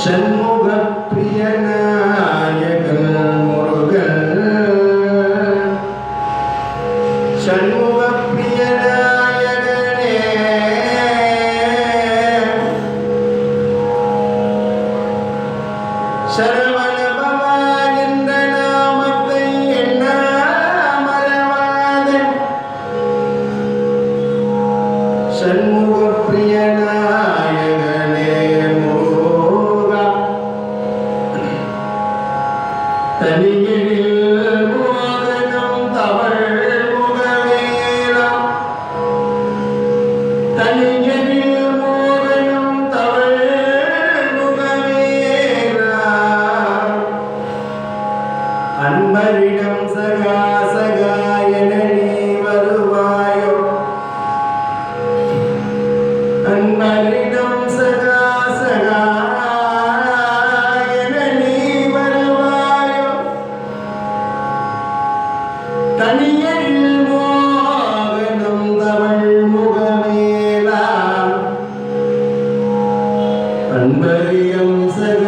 ഷൺമുഖപ്രിയനായകൻ മുരുകൻ ഷൺമുഖപ്രിയനായകനെ ശരവണ ഷൺമുഖ அன்பரிடம் சகா சகா என நீ வருவாயோ? அன்பரிடம் சகா சகா என நீ வருவாயோ? தனியில் மோகனம் தவள் முகமேலா அன்பரிடம் சகா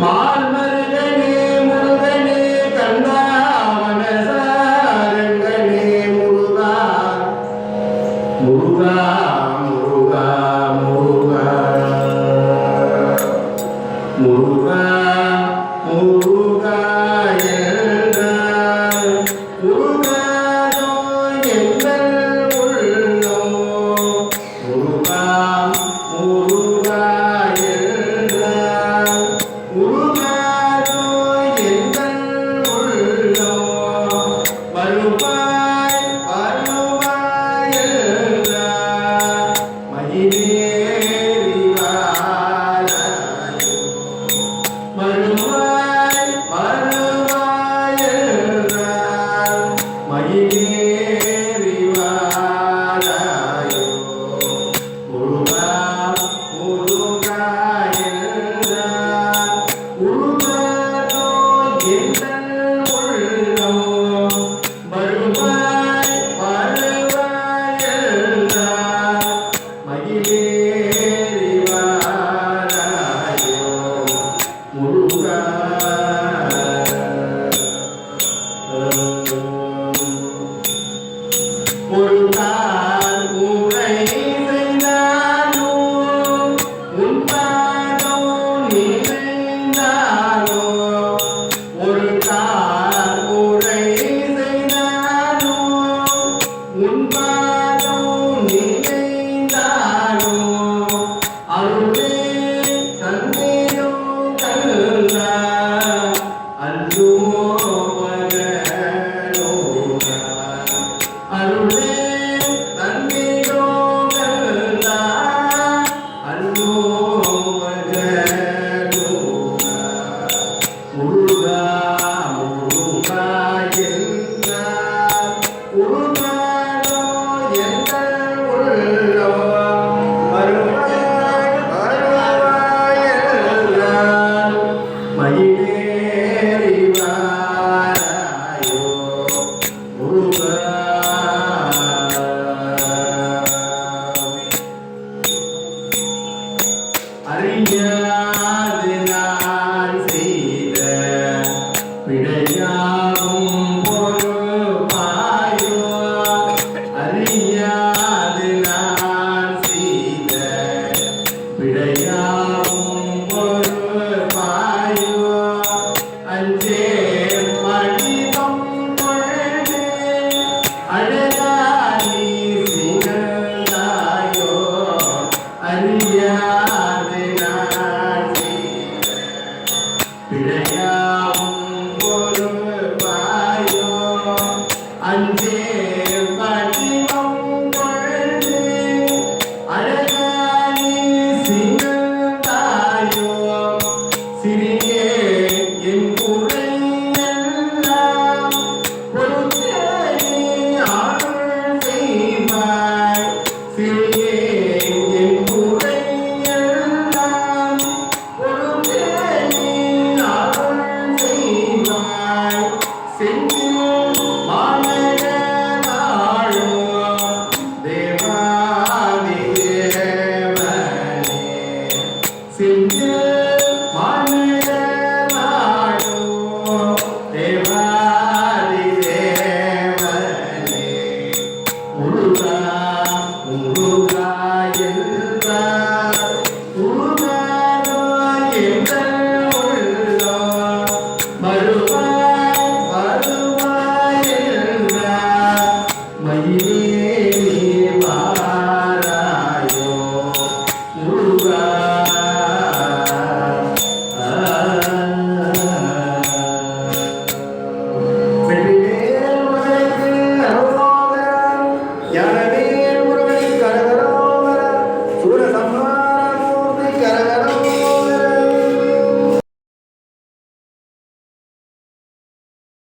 Mom. morrer. மடி